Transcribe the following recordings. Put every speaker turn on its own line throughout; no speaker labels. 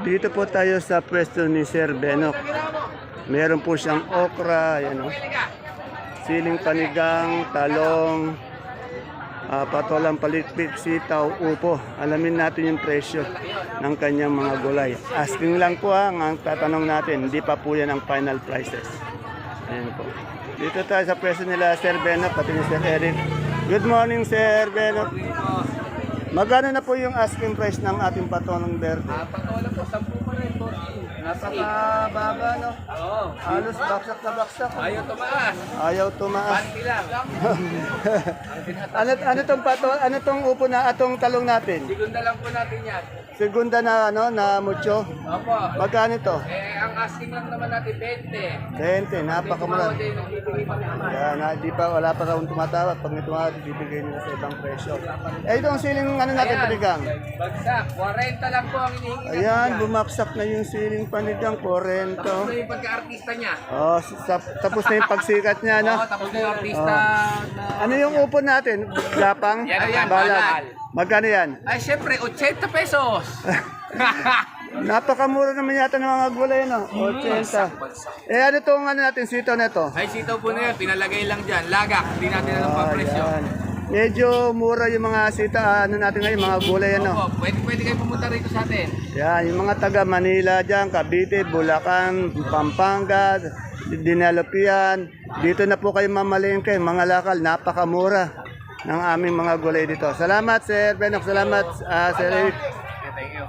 Dito po tayo sa pwesto ni Sir Benok. Meron po siyang okra, ayan o. Siling panigang, talong, ah, patolang palitpit, sitaw, upo. Alamin natin yung presyo ng kanyang mga gulay. Asking lang po ha, ang tatanong natin, hindi pa po yan ang final prices. Ayan po. Dito tayo sa pwesto nila Sir Benok, pati ni Sir Eric. Good morning, Sir Benok. Magkano na po yung asking price ng ating patolong verde?
Ah, patola po, 10 pa rin, 14.
Napakababa, no?
Oo.
Halos baksak na baksak.
Ayaw tumaas.
Ayaw tumaas.
Panty lang.
ano ano tong pato, ano tong upo na atong talong natin?
Sigunda lang po natin yan.
Segunda na ano na mucho.
Opo.
Magkano ito?
Eh, ang asking lang naman natin 20.
20, napakamura. Yan, na, di pa wala pa raw tumatawag. Pag may tumawag, bibigay nila sa ibang presyo. Eh, itong siling ano natin panigang.
Bagsak. 40 lang po ang hinihingi natin.
Ayan, bumaksak na yung siling panigang, 40.
Tapos na yung pagka-artista niya.
Oh, sa- tapos na yung pagsikat niya, no?
Oo, tapos na yung artista na...
Ano yung upo natin? Gapang?
Yan, yan, balal.
Magkano yan?
Ay, syempre, 80 pesos.
Napakamura naman yata ng mga gulay, no? 80. Eh, ano tong ano natin, sito na to?
Ay, sitaw po na yan. Pinalagay lang dyan. Lagak. Hindi natin alam pa presyo.
Ayan. Medyo mura yung mga sita, ano natin ngayon, mga gulay, ano?
Opo, pwede, pwede kayo pumunta rito sa atin.
Yan, yung mga taga Manila dyan, Cavite, Bulacan, Pampanga, Dinalopian. Dito na po kayo mamalengke, mga lakal, napakamura ng aming mga gulay dito. Salamat, Sir Benok. Salamat, ah, Sir Eric.
Thank you.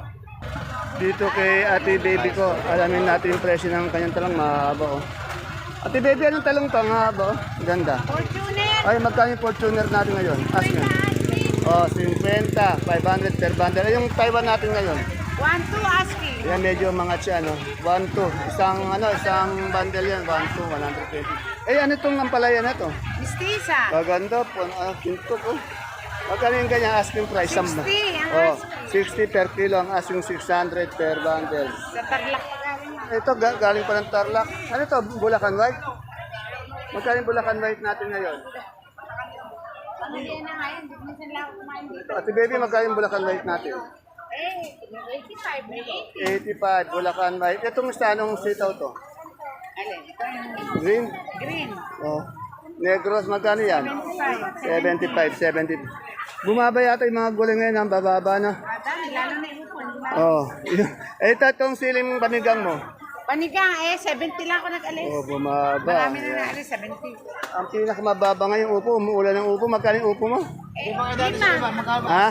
Dito kay Ate Baby ko, alamin natin yung presyo ng kanyang talong, mahaba oh. Ate Baby, anong talong to? Mahaba oh. Ganda.
Fortuner!
Ay, magkano yung Fortuner natin ngayon? Ask nga. Oh, 50, 500 per bundle. Ay, yung Taiwan natin ngayon.
1, 2, ASCII.
Yan medyo mga siya, no? 1, 2. Isang, ano, isang bundle yan. 1, 2, 120. Eh, ano itong ampalaya na to?
Mistisa.
Kaganda po. Ano, kinto po. Magkano yung ganyan asking price?
60 ang
Oh, 60 per kilo. Ang asking 600 per bundle.
Sa Tarlac pa rin.
Ito, ga- galing pa ng Tarlac. Ano to? Bulacan White? Magkano yung Bulacan White natin ngayon?
Hindi na ngayon, hindi minsan lang kumain dito.
Ate baby, magkano yung Bulacan White natin?
Eh, 85, may
85, Bulacan White. Itong sa anong sitaw to?
Alin, ito yung
Green?
green.
Oh. Negros, magkano yan?
75.
75, 70. Bumaba yata yung mga gulay ngayon, ang bababa na.
Madami, lalo na yung upon.
Oh. eh, ito itong siling panigang mo.
Panigang, eh, 70 lang ako nag-alis.
Oh, bumaba.
Marami na naalis, 70.
Ang pinakamababa ngayon upo, umuulan ng upo. Magkano yung upo mo?
Eh, lima.
Ha?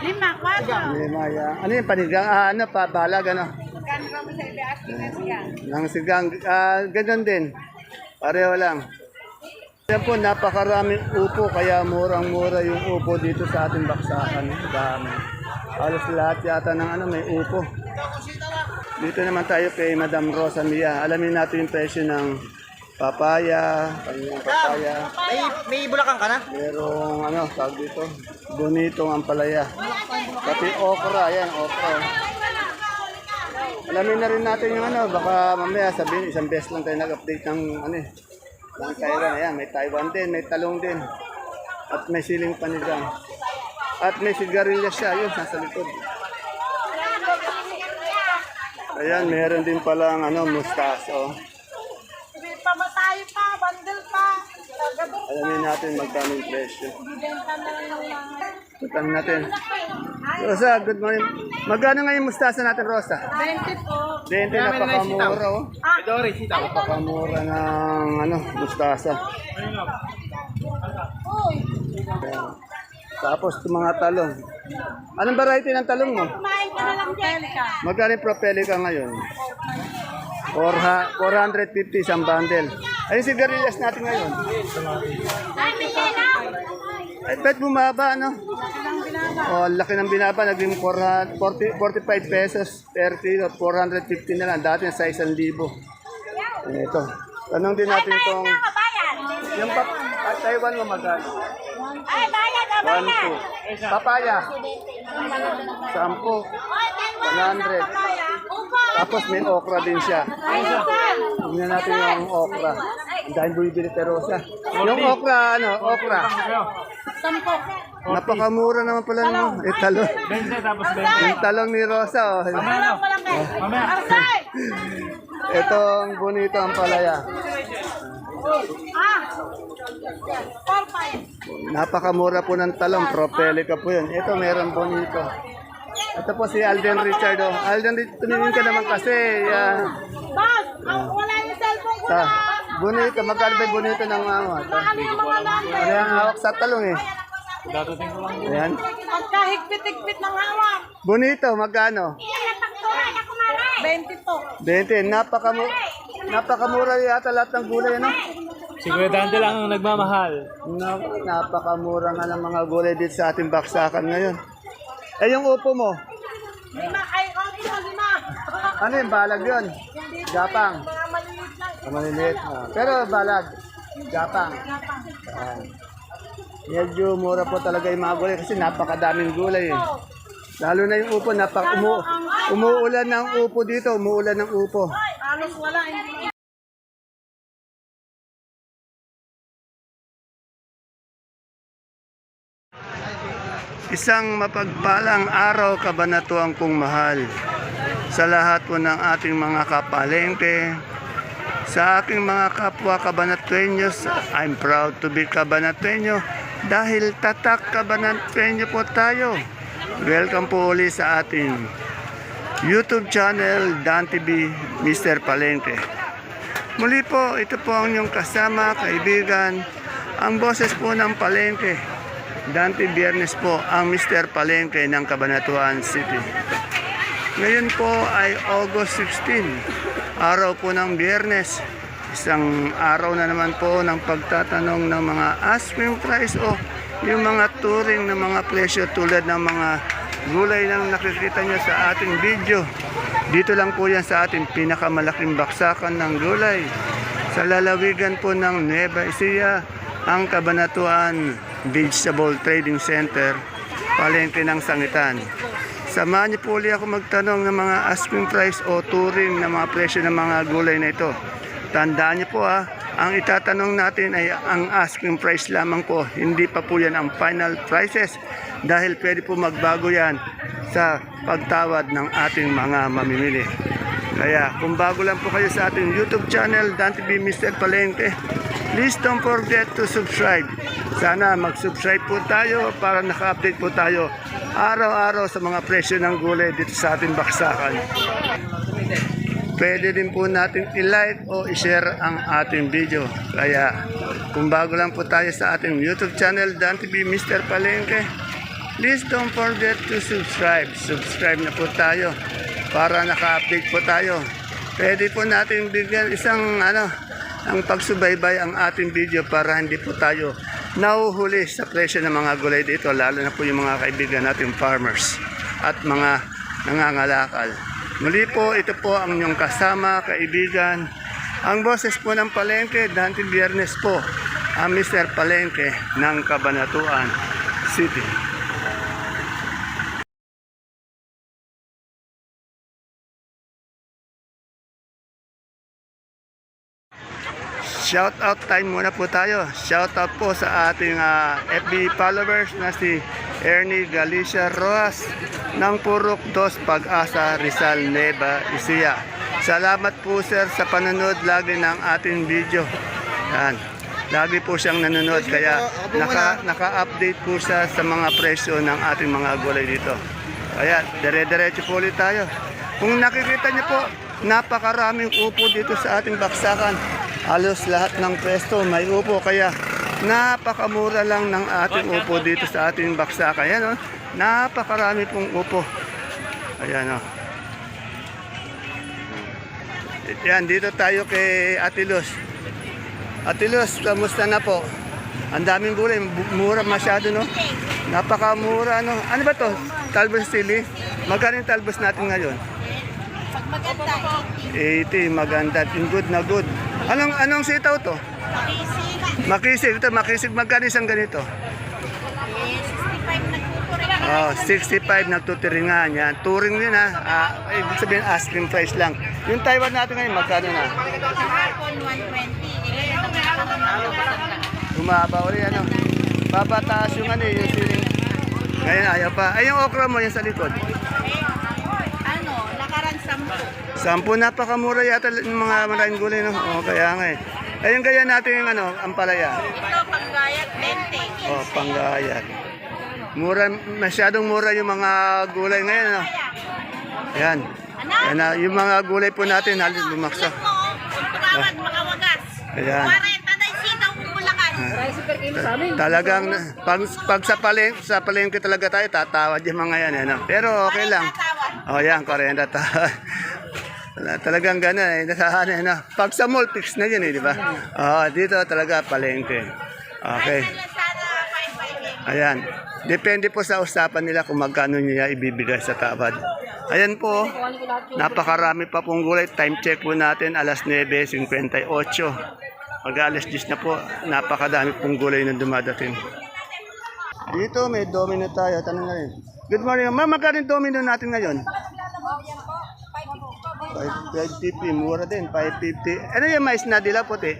Lima, kwatro.
Lima yan. Ano yung panigang? Ah, ano pa, balag, ano?
Magkano ba mo sa iba ASCII na siya?
Nang sigang, ah, ganyan din. Pareho lang. Yan po, napakaraming upo, kaya murang-mura yung upo dito sa ating baksakan. Dami. Halos lahat yata ng ano, may upo. Dito naman tayo kay Madam Rosa Mia. Alamin natin yung presyo ng papaya, kanyang papaya.
May, may bulakan ka na?
Merong ano, tawag dito, bonitong ampalaya. Pati okra, yan, okra. Alamin na rin natin yung ano, baka mamaya sabihin, isang beses lang tayo nag-update ng ano eh, ng Taiwan. Ayan, may Taiwan din, may talong din. At may siling panigang. At may sigarilyas siya, yun, nasa likod. Ayan, meron din palang ano, mustaso.
Pamatay pa, bandel pa.
Alamin natin magkano yung presyo. Tutang natin. Rosa, good morning. Magkano nga yung mustasa natin, Rosa?
20 po.
Dente, napakamura, oh.
Dori, sitaw.
Napakamura ng, ano, mustasa.
Uy.
Tapos, itong mga talong. Anong variety ng talong mo?
kumain ka na lang dyan.
Magkano yung propelica ngayon? 400 450 isang bundle. Ayun sigarilyas natin ngayon.
Ay, Michela!
Ay, bet bumaba, ano? Oh, laki ng binaba, naging 400 40, 45 pesos per kilo, 450 na lang. Dati sa 1,000. Ito. Tanong din natin itong, yung at Taiwan mo magkano?
Ay, bayad!
1, 2. Papaya, 10. 100. Tapos may okra din siya. Tingnan natin yung okra. Ang dahil bumibili kay Rosa. Yung okra, ano, okra.
Sampo.
Napakamura naman pala no. Eh, talong. Yung talong ni Rosa, oh.
Arsay!
Itong bonito ang palaya.
Ah!
Napakamura po ng talong. Propelica po yun. Ito meron bonito. Ito po si Alden Richard. Oh. Alden, tumingin ka naman kasi. ah,
Boss! Ang wala yung cellphone ko na!
bonito. Magkano ba bonito ng
Ano yung mga number?
ano yung hawak sa talong eh? Ayan.
Pagka-higpit-higpit ng hawak.
Bonito, magkano?
20 po.
20. Napakamura, napakamura yata lahat ng gulay, no?
Sigurado lang ang nagmamahal.
Na, napakamura nga ng mga gulay dito sa ating baksakan ngayon. Eh, yung upo mo,
Lima ay okay mo, lima.
ano yung balag yun? Gapang.
Mga maliit lang.
Ah, Maliliit. ah. Pero balag. Gapang. Ayan. Medyo mura po talaga yung mga gulay kasi napakadaming gulay eh. Lalo na yung upo, napak umu umuulan ng upo dito, umuulan ng upo.
Halos wala.
Isang mapagpalang araw kabanatuang kong mahal sa lahat po ng ating mga kapalengke, sa aking mga kapwa kabanatuenyos, I'm proud to be kabanatuenyo dahil tatak kabanatuenyo po tayo. Welcome po uli sa ating YouTube channel Dan TV Mr. Palengke. Muli po, ito po ang inyong kasama, kaibigan, ang boses po ng Palengke. Dante Biernes po ang Mr. Palengke ng Cabanatuan City. Ngayon po ay August 16, araw po ng Biyernes. Isang araw na naman po ng pagtatanong ng mga asking price o yung mga touring ng mga presyo tulad ng mga gulay na nakikita nyo sa ating video. Dito lang po yan sa ating pinakamalaking baksakan ng gulay. Sa lalawigan po ng Nueva Ecija, ang Kabanatuan Vegetable Trading Center, palengke ng sangitan. Samahan niyo po ulit ako magtanong ng mga asking price o touring ng mga presyo ng mga gulay na ito. Tandaan niyo po ha, ang itatanong natin ay ang asking price lamang po. Hindi pa po yan ang final prices dahil pwede po magbago yan sa pagtawad ng ating mga mamimili. Kaya kung bago lang po kayo sa ating YouTube channel, Dan TV Mr. Palengke, please don't forget to subscribe. Sana mag-subscribe po tayo para naka-update po tayo araw-araw sa mga presyo ng gulay dito sa ating baksakan. Pwede din po natin i-like o i-share ang ating video. Kaya kung bago lang po tayo sa ating YouTube channel, Dan TV Mr. Palengke, please don't forget to subscribe. Subscribe na po tayo para naka-update po tayo. Pwede po natin bigyan isang ano, ang pagsubaybay ang ating video para hindi po tayo nahuhuli sa presyo ng mga gulay dito, lalo na po yung mga kaibigan nating farmers at mga nangangalakal. Muli po, ito po ang inyong kasama, kaibigan. Ang boses po ng Palengke, Dante Biernes po, ang Mr. Palengke ng Cabanatuan City. Shout out time muna po tayo. Shout out po sa ating ah, FB followers na si Ernie Galicia Roas ng Purok Dos Pag-asa Rizal Neva Isia. Salamat po sir sa panonood lagi ng ating video. Yan. Lagi po siyang nanonood kaya naka, naka-update po siya sa mga presyo ng ating mga gulay dito. Kaya dire-diretso po ulit tayo. Kung nakikita niyo po, napakaraming upo dito sa ating baksakan. Halos lahat ng pwesto may upo kaya napakamura lang ng ating upo dito sa ating baksakan. Ayan oh, napakarami pong upo. Ayan oh. Yan, dito tayo kay Ate Luz. Ate Luz, kamusta na po? Ang daming gulay, mura masyado, no? Napakamura, no? Ano ba to? Talbos sili? Magkano yung talbos natin ngayon?
Pag maganda,
80, maganda. Yung good na good. Anong, anong sitaw to? Makisig. Ito, makisig. Magkano isang ganito?
Eh, 65 nagtuturing.
Oh, 65 nagtutiringan. Yan. Touring din ha. Ah, ibig sabihin asking price lang. Yung Taiwan natin ngayon, magkano na?
Kahapon, 120. Eh, ito na
Bumaba ulit ano. Babataas yung ano yung siling. Ngayon ayaw pa. Ay yung okra mo yung sa likod.
Eh, ano, nakarang 10,
Sampu, napakamura yata ng mga maraming gulay, no? Oo, kaya nga eh. Ayun kaya natin yung ano, ampalaya.
Ito, panggayat, 20.
Oh, panggayat. Mura, masyadong mura yung mga gulay ngayon, no? Ayan. Ayan na, yung mga gulay po natin, halos bumaksak.
Mo, tumawad, makawagas.
Ayan.
40 na sitaw kung bulakan.
Talagang, pag, pag sa, paleng, sa palengke talaga tayo, tatawad yung mga yan, ano? Pero okay lang. Oh, yan, 40 tawad. Wala, Talagang gano'n eh. Nasa, ano, ano. Pag sa mall, fix na yun eh, di ba? Oo, dito talaga palengke. Okay.
Sana 5
Ayan. Depende po sa usapan nila kung magkano niya ibibigay sa tabad. Ayan po. Napakarami pa pong gulay. Time check po natin. Alas 9.58. Mag alas 10 na po. Napakadami pong gulay na dumadating. Dito may domino tayo. Tanong na rin. Good morning. Ma'am, magkano domino natin ngayon? 550. Mura din. 550. Ano yung mais na dilaw puti?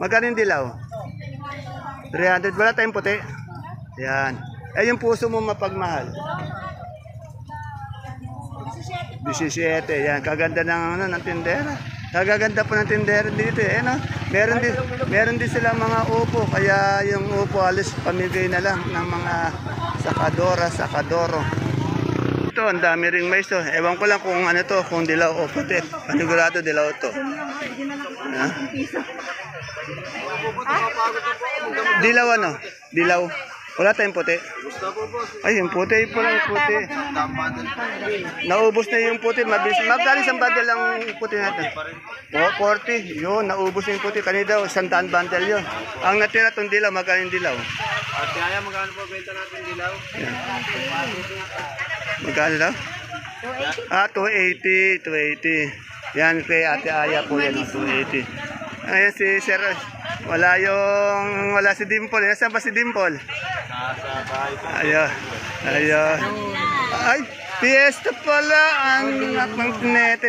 Magkano dilaw? 300. Wala tayong puti. Yan. Eh, yung puso mo mapagmahal. 17. Yan. Kaganda ng, ano, ng tindera. Kagaganda po ng tindera dito. Eh, no? Meron din, meron din silang mga upo. Kaya yung upo alis pamigay na lang ng mga sakadora, sakadoro. Ito, ang dami ring mais to. Ewan ko lang kung ano to, kung dilaw o puti. Panigurado dilaw to. Ha? Dilaw ano? Dilaw. Wala tayong puti. Ay, yung puti po lang puti. Naubos na yung puti. Mabilis. Magkano isang bundle ang puti natin? O, 40. Yun, naubos na yung puti. Kanina daw, isang daan bundle yun. Ang natira itong dilaw, magkano yung dilaw?
At kaya magkano po benta natin dilaw?
Magkano daw? Ah, 280, 280. Yan kay Ate Aya po yan, 280. Ayan si Sir, wala yung, wala si Dimple. Nasaan ba si Dimple? Ayun, ayun. Ay, fiesta pala ang nakang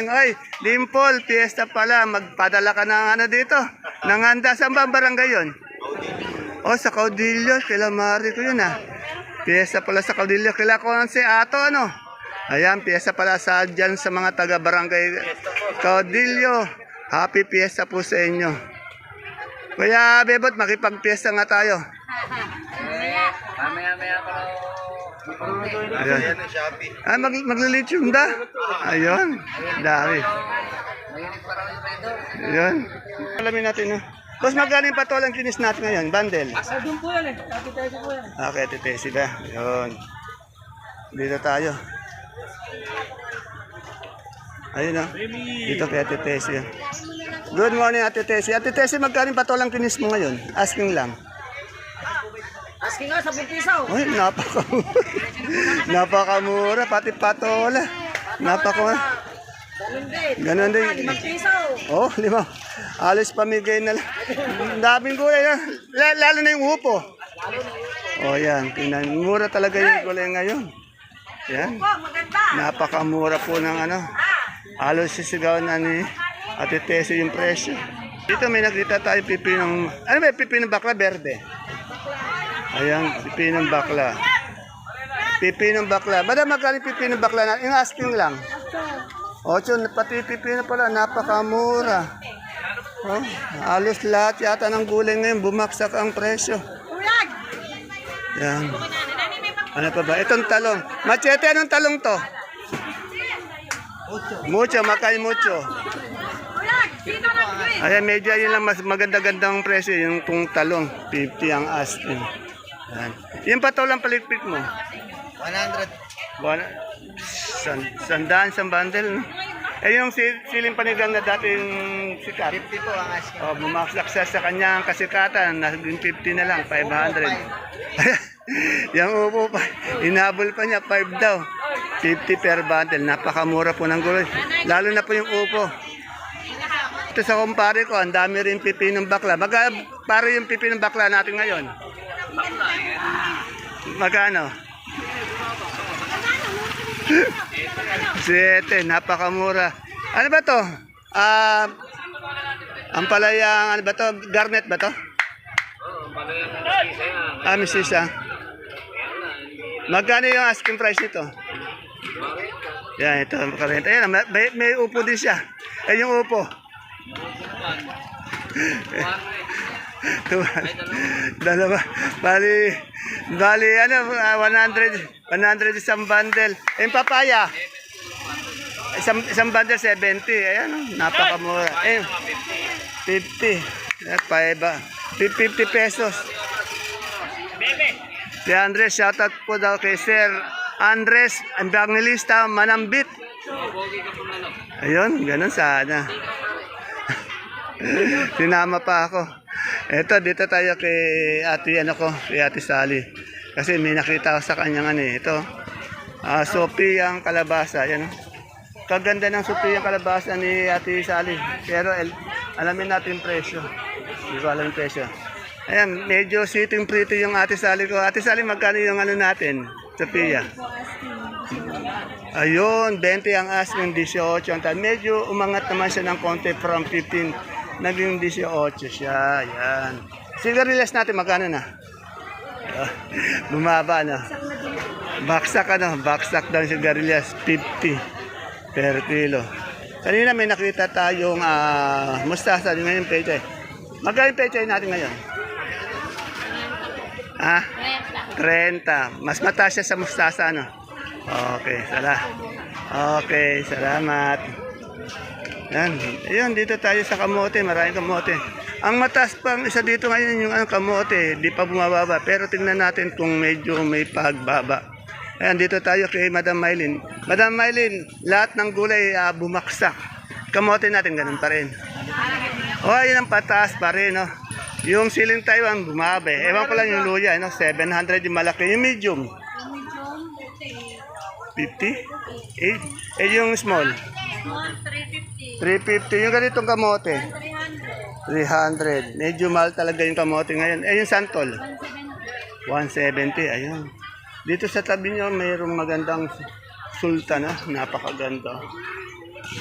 Ay, Dimple, fiesta pala. Magpadala ka ng ano dito. Ng handa. Saan ba ang barangay yun? Oh, sa Caudillo. Kila Mari ko yun ah. Piyesa pala sa Caudillo. Kila ko si Ato ano. Ayan, piyesa pala sa dyan sa mga taga-barangay Caudillo. Happy piyesta po sa inyo. Kuya Bebot, makipag-piyesta nga tayo. Ayan. Ah, mag maglilitsyon da. Ayun. Dami. Ayun. Alamin natin, no? Boss, magkano yung patolang kinis natin ngayon? Bundle?
Sa doon po yan eh. Kapitay po yan.
Okay, titesi ba? Yun. Dito tayo. Ayun na. Dito kay Ate Tessie. Good morning, Ate Tessie. Ate Tessie, magkano yung patolang kinis mo ngayon? Asking lang.
Asking nga, 10 piso.
Ay, napakamura. napakamura, pati patola. Napakamura. Ganun din.
piso.
Oh, lima. Alis pamigay na lang. Ang Daming gulay na. Lalo na yung upo. Oh, yan. Tingnan. Mura talaga yung gulay ngayon. Yan. Napakamura po ng ano. Halos sisigaw na ni Ate Tessie yung presyo. Dito may nakita tayo pipinong, ano ba, pipinong bakla verde. Ayan, pipinong bakla. Pipinong bakla. Bada magkano pipinong bakla na? Yung asking lang. Ocho, pati pipino pala, napakamura. Oh, halos lahat yata ng gulay ngayon, bumaksak ang presyo. Yan. Ano pa ba? Itong talong. Machete, anong talong to? Mucho, makay mucho. Ayan, medyo yun lang mas maganda-gandang presyo, yung pong talong. 50 ang asking. Yan. Yung patolang palikpik mo?
100.
Wala. San, sandaan sa bundle, no? Eh, yung si, siling panigang na dating sikat.
50 po ang asking.
Oh, bumaksak siya sa kanyang kasikatan, naging 50 na lang, 500. yung upo pa, inabol pa niya, 5 daw. 50 per bundle, napakamura po ng gulay. Lalo na po yung upo. Ito sa kumpare ko, ang dami rin pipinong bakla. Maga, pare yung pipinong bakla natin ngayon. Magkano? Sete, napakamura. Ano ba to? Ah, ang palayang, ano ba to? Garnet ba to? Ah, misisa. Magkano yung asking price nito? Yan, ito, makarenta. Ayan, may, may upo din siya. Ayan yung upo. Tuwa. Dalawa. Bali, bali, ano, ah, 100, 100 isang bundle. Eh, yung papaya. Isang, isang bundle, 70. Ayan, oh, napakamura. Eh, 50. At paiba. 50 pesos. Si Andres, shoutout po daw kay Sir Andres, ang Evangelista Manambit. Ayun, ganun sana. Sinama pa ako. Eto, dito tayo kay ate, ano ko, kay ate Sally. Kasi may nakita ko sa kanyang ano eh. Ito, Sophia ang kalabasa. Yan. Kaganda ng Sophia ang kalabasa ni ate Sally. Pero el, alamin natin presyo. Hindi ko alam presyo. Ayan, medyo sitting pretty yung ate Sally ko. Ate Sally, magkano yung ano natin? Sophia. Ayun, 20 ang asking 18 ang. Medyo umangat naman siya ng konti from 15 naging 18 siya. Yan. Sigarilyas natin magkano na? Ah, Bumaba na. Baksak ano, baksak daw sigarilyas 50 per kilo. Kanina may nakita tayong ah, mustasa ngayon peche. Magkano peche natin ngayon? Ah? 30. Mas mataas siya sa mustasa, ano? Okay, sala. Okay, salamat. Yan. Ayun, dito tayo sa kamote. Maraming kamote. Ang mataas pang isa dito ngayon yung ano, kamote. Di pa bumababa. Pero tingnan natin kung medyo may pagbaba. Ayan, dito tayo kay Madam Maylin. Madam Maylin, lahat ng gulay ah, bumaksak. Kamote natin, ganun pa rin. O, ayun ang pataas pa rin, no? Yung siling Taiwan, bumabe. Ewan ko lang yung luya, no? 700 yung malaki. Yung medium, 50? Eh, eh yung small,
Small, 350.
350. Yung ganitong kamote,
300.
300. Medyo mahal talaga yung kamote ngayon. Eh, yung santol,
170.
170. Ayun. Dito sa tabi nyo, mayroong magandang sultan, ah. Napakaganda.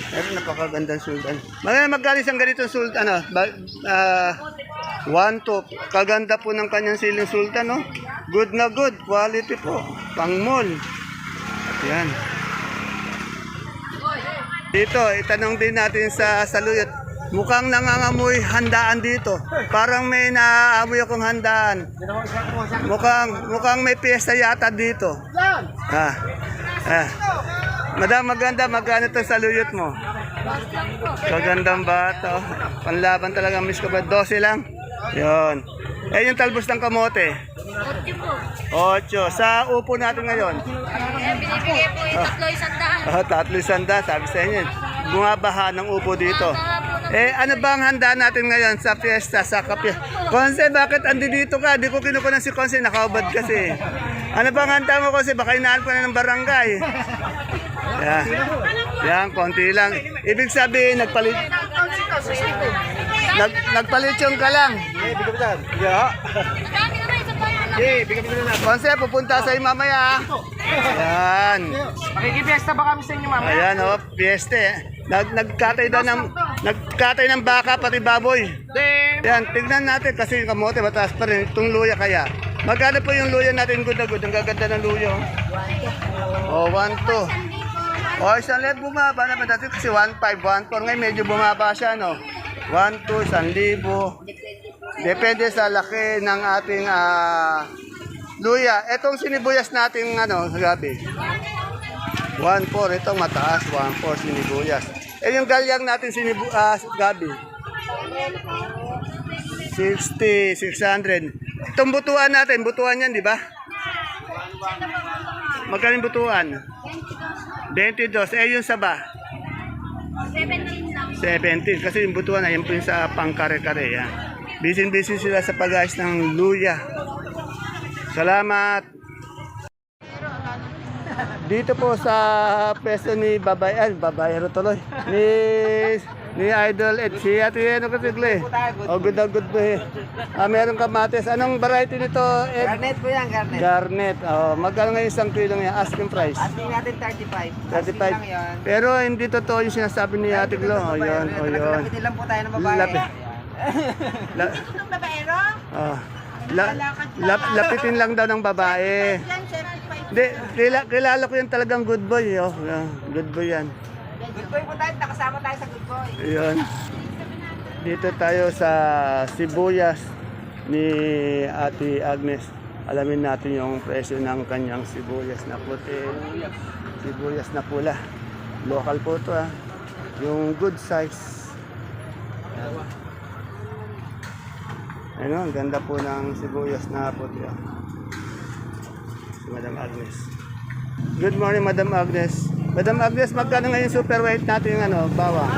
Meron napakagandang sultan. Magkano magkano isang ganitong sultan, ano? Ba, ah, one to. Kaganda po ng kanyang siling sultan, no? Good na good. Quality po. Pang mall. At yan. Dito, itanong din natin sa saluyot. Mukhang nangangamoy handaan dito. Parang may naaamoy akong handaan. Mukhang, mukhang may piyesta yata dito. Ah. Ah. Madam, maganda. Magkano itong saluyot mo? Kagandang bata. oh. Panlaban talaga, miss ko ba? 12 lang? Yon. Eh, yung talbos ng kamote.
80 po.
8. Sa upo natin ngayon.
Eh, binibigay po yung tatlo isang daan.
Oh, tatlo sanda, sabi sa inyo. Bumabaha ng upo dito. Eh, ano ba ang handa natin ngayon sa fiesta, sa kapya? Konse, bakit andi dito ka? Di ko kinukunan si Konse, nakaubad kasi. Ano ba ang handa mo, Konse? Baka inaan ko na ng barangay. Yan. Yan, konti lang. Ibig sabihin, nagpalit... Nag, nagpalitsyong ka lang. Yeah.
Naman, isang bayan lang.
Konse, pupunta sa mamaya. Yan.
Makikipiesta ba kami sa inyo, mama?
Ayan oh, fiesta eh. Nag nagkatay daw ng nagkatay ng baka pati baboy. Yan, tignan natin kasi yung kamote mataas pa rin itong luya kaya. Magkano po yung luya natin good na good? Ang gaganda ng luya. Oh, 1 2. Oh, isang lihat bumaba na ba dati kasi 1 5 1 4 ngayon medyo bumaba siya no. 1 2 1,000. Depende sa laki ng ating ah, luya. Etong sinibuyas natin ano, gabi. 1.4, ito mataas, 1.4 sinibuyas. Eh yung galyang natin sinibu ah, gabi. 60, 600. Itong butuan natin, butuan yan, di ba? Magkano butuan? 22. Eh yung saba?
17 lang.
17. Kasi yung butuan, ayun po yung sa pangkare-kare. Yan. Busy-busy sila sa pag ng luya. Salamat! Dito po sa pwesto ni Babay, ay Babayero tuloy, ni ni Idol Ed, si Ate ano kasi gle. Oh, good na good po eh. Ah, meron kamates. Anong variety nito, Ed?
Garnet po yan, garnet.
Garnet. Oh, magkano ngayon isang kilo niya? Asking price.
Asking natin 35. Asking
35.
lang yan.
Pero hindi totoo yung sinasabi ni Ate Glo. Oh, yun, oh, yun.
Lapitin lang po tayo ng babae.
Lapi- La-
Itong babaero?
ah, la- lap- lapitin lang daw ng babae.
75
Hindi, kilala, kilala ko yan talagang good boy. Oh. Yeah, Good boy yan.
Good boy po tayo, nakasama tayo sa good boy.
Ayun. Dito tayo sa sibuyas ni Ate Agnes. Alamin natin yung presyo ng kanyang sibuyas na puti. Sibuyas na pula. Local po ito ah. Yung good size. Ayun, ang ganda po ng sibuyas na puti ah. Si Madam Agnes. Good morning, Madam Agnes. Madam Agnes, magkano ngayon super weight natin yung ano, bawang?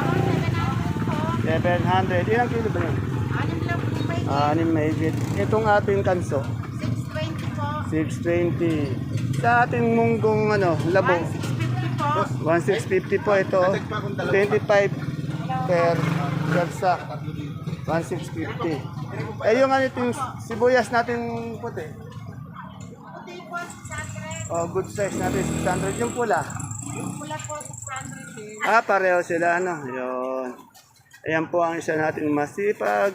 700. Ilang kilo ba yun?
Anim lang po pa yun.
Anim mahigit. Itong ating kanso,
620 po.
620. Sa ating munggong ano, labo,
650 po.
1650 po ito. 25 per per sack. 1650. Eh yung ano itong sibuyas natin puti.
Puti po 600.
Oh, good size natin 600 yung pula.
Yung pula po 600 din.
Ah, pareho sila ano. Yun. Ayan po ang isa nating masipag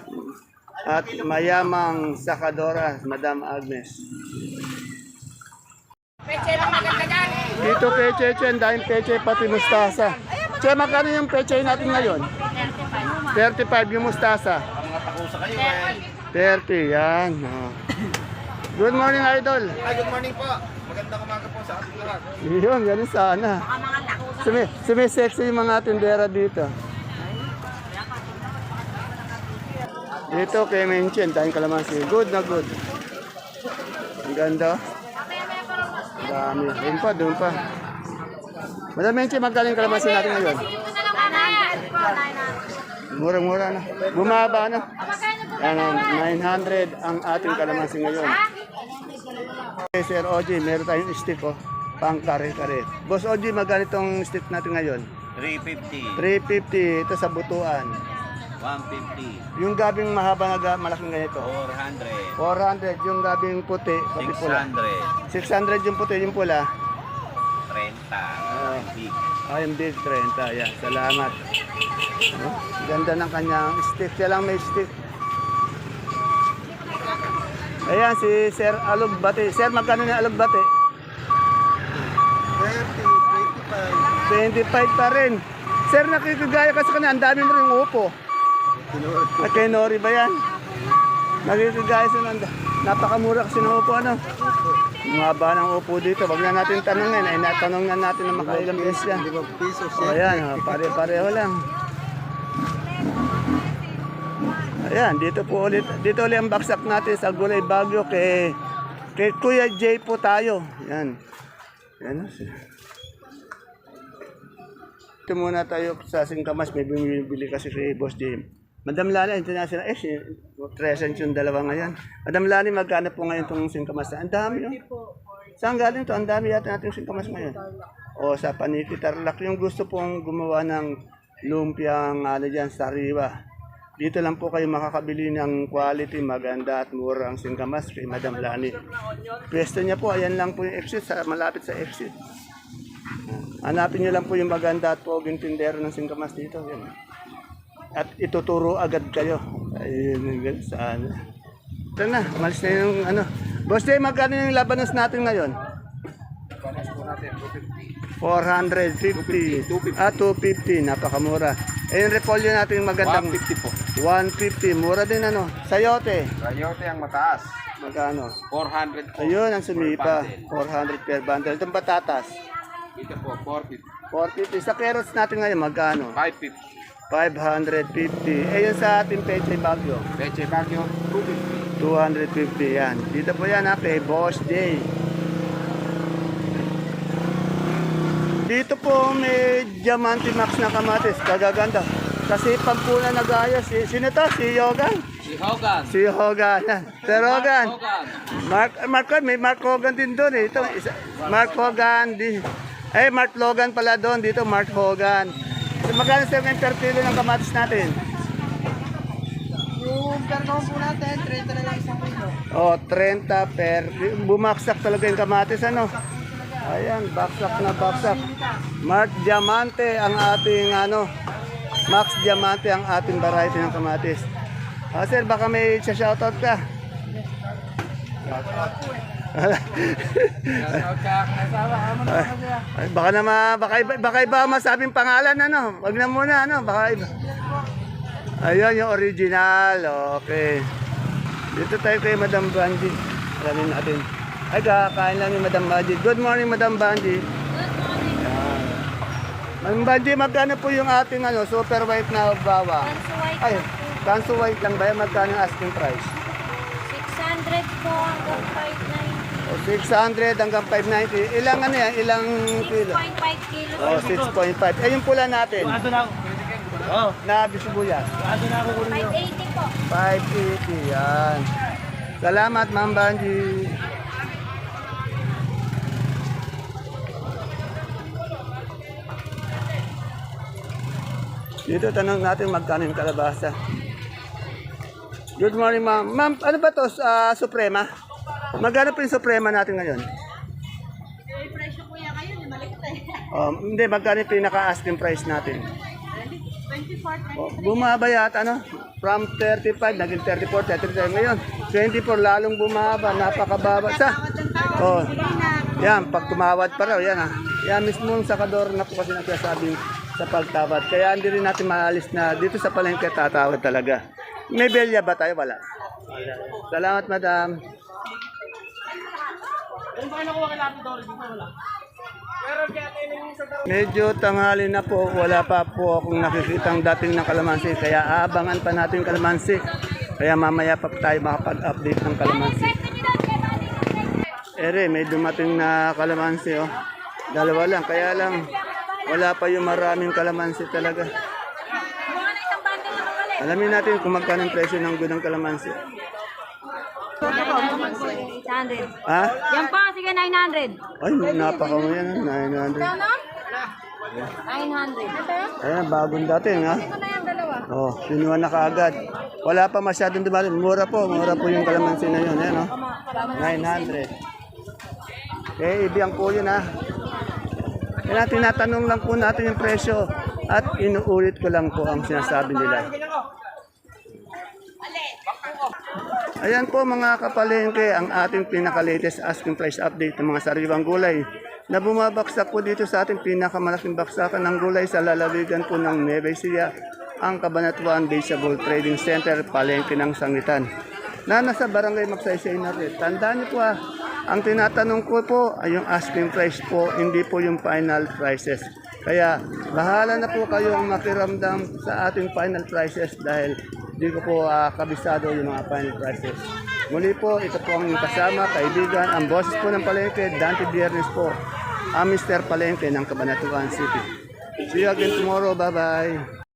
at mayamang sakadora, Madam Agnes.
Peche lang maganda dyan.
Dito kay Cheche, ang daming peche pati mustasa. Che, magkano yung peche natin ngayon? 35 yung mustasa. 30, yan. Oh. Good morning, Idol.
Hi, good morning po. Magandang umaga po sa ating lahat.
Yun, ganun sana. Sumi, sumisexy yung mga tindera dito. Dito kay Menchen, tayong kalamansi. Good na good. Ang ganda. Ang Dami. Doon pa, doon pa. Madam Menchen, magkano yung kalamansi natin ngayon?
Ito na lang muna yan. po, 900.
Murang-mura na. Bumaba na. Ano, 900 ang ating kalamansi ngayon. Okay, Sir Oji, meron tayong stick oh. Pang kare-kare. Boss Oji, magkano itong stick natin ngayon?
350,
350 ito sa butuan.
150,
Yung gabing mahaba na ga- malaking ganito.
400,
400 yung gabing puti, pati pula.
600,
600 yung puti, yung pula.
30, big.
Ay, yung big 30. Yan, salamat. Oh, ganda ng kanyang stick. Siya lang may stick. Ayan, si Sir Alugbate. Sir, magkano na Alugbate? 30, 25. 25 pa rin. Sir, nakikigaya kasi kanina. Ang dami mo rin upo. At kay Nori ba yan? Nakikigaya sa nanda. Napakamura kasi ng upo, ano? Ang haba ng upo dito. Wag na natin tanongin. Ay, natanong na natin na makailang beses yan. O yan, oh, pare-pareho lang. Ayan, dito po ulit, dito ulit ang baksak natin sa Gulay Bagyo kay, kay Kuya J po tayo. Yan. Yan. oh, si- Ito muna tayo sa Singkamas, may bumibili kasi kay Boss J. Madam Lani, international, eh, si, present yung dalawa ngayon. Madam Lani, magkano po ngayon itong Singkamas? Ang dami, no? Saan galing to? Ang dami yata natin Singkamas ngayon. O sa Paniki Tarlac, yung gusto pong gumawa ng lumpiang ano dyan, sariwa. Dito lang po kayo makakabili ng quality, maganda at mura ang singkamas kay Madam Lani. Pwesto niya po, ayan lang po yung exit, sa, malapit sa exit. Hanapin niyo lang po yung maganda at poging tindero ng singkamas dito. Yan. At ituturo agad kayo. Ayun, saan. Ito na, malis na yung ano. Boss Jay, magkano yung labanos natin ngayon? 450. Ah, 250. Napakamura. Eh, yung repolyo natin magandang...
150 po.
150. Mura din ano. Sayote.
Rayote ang mataas.
Magkano?
400 po.
Ayun, ang sumipa. 400 per bundle. Itong patatas.
Dito po, 450.
450. Sa carrots natin ngayon, magkano?
550.
550. Eh, yung sa ating peche bagyo.
Leche Baguio, 250.
250 yan. Dito po yan ha, kay Boss J. Dito po may Diamante Max na kamatis. Kagaganda. Kasi pag po na nag-ayos, si, sino to? Si Yogan?
Si Hogan.
Si Hogan. Sir. Hogan. Mark, Mark, may Mark Hogan din doon eh. Ito, isa, Mark Hogan. Di, eh, Mark Logan pala doon. Dito, Mark Hogan. Magkano sa yung per kilo ng kamatis natin?
Yung karnon po natin, 30 na lang isang kilo.
Oh, 30 per... Bumaksak talaga yung kamatis, ano? Ayan, baksak na baksak. Mark Diamante ang ating, ano, Max Diamante ang ating variety ng kamatis. Ah, sir, baka may shoutout ka.
Shoutout
Ay, baka na ma, baka iba, baka iba ang masabing pangalan ano. Wag na muna ano, baka iba. Ayun yung original. Okay. Dito tayo kay Madam Banji. Alamin natin. Ay, kakain lang ni Madam Banji. Good morning, Madam Banji. Yan. Madam Banji, magkano po yung ating ano, super white na bawa?
Kanso white
Ay, kanso white lang ba? Magkano yung asking price?
600 po hanggang 590.
O, 600 hanggang 590. Ilang ano yan? Ilang kilo?
6.5 kilos.
Oh, 6.5. Eh, yung pula natin. Oh, na bisibuyas.
580 po.
580, yan. Salamat, Ma'am Banji. Dito tanong natin magkano yung kalabasa. Good morning, ma'am. Ma'am, ano ba to? Ah, Suprema? Magkano po yung Suprema natin ngayon?
Yung presyo yan ngayon, yung maliit eh.
Um, hindi, magkano yung pinaka-asking price natin?
24,
Oh, bumaba yata, ano? From 35, naging 34, 35. Ngayon, 24, lalong bumaba. Napakababa. Sa? Oh, yan, pag tumawad pa raw, yan ha. Yan mismo yung sakador na po kasi nagsasabi sa pagtawad. Kaya hindi rin natin maalis na dito sa palengke tatawad talaga. May belya ba tayo? Wala. Salamat, madam. Medyo tanghali na po, wala pa po akong nakikitang dating ng kalamansi. Kaya abangan pa natin yung kalamansi. Kaya mamaya pa tayo makapag-update ng kalamansi. Ere, may dumating na kalamansi oh. Dalawa lang, kaya lang wala pa yung maraming kalamansi talaga. Alamin natin kung magkano ang presyo ng gunang kalamansi.
800.
Ha?
Yan pa, sige 900.
Ay, napakamo yan. 900.
Ano? 900.
Ayan, bagong dating ha.
Ito na yung dalawa.
Oh, kinuha na kaagad. Wala pa masyadong dumating. Mura po, mura po yung kalamansi na yun. Ayan, oh. 900. Eh, ibiyang po yun, ha. Kaya tinatanong lang po natin yung presyo at inuulit ko lang po ang sinasabi nila. Ayan po mga kapalengke, ang ating pinaka-latest asking price update ng mga sariwang gulay na bumabaksak po dito sa ating pinakamalaking baksakan ng gulay sa lalawigan po ng Nueva Ecija, ang Cabanatuan Vegetable Trading Center, palengke ng Sangitan na nasa barangay Magsaysay na. Tandaan niyo po ah, ang tinatanong ko po ay yung asking price po, hindi po yung final prices. Kaya bahala na po kayong makiramdam sa ating final prices dahil di ko po ah, kabisado yung mga final prices. Muli po, ito po ang kasama, kaibigan, ang boses po ng Palengke, Dante Biernes po, ang Mr. Palengke ng Cabanatuan City. See you again tomorrow. Bye-bye.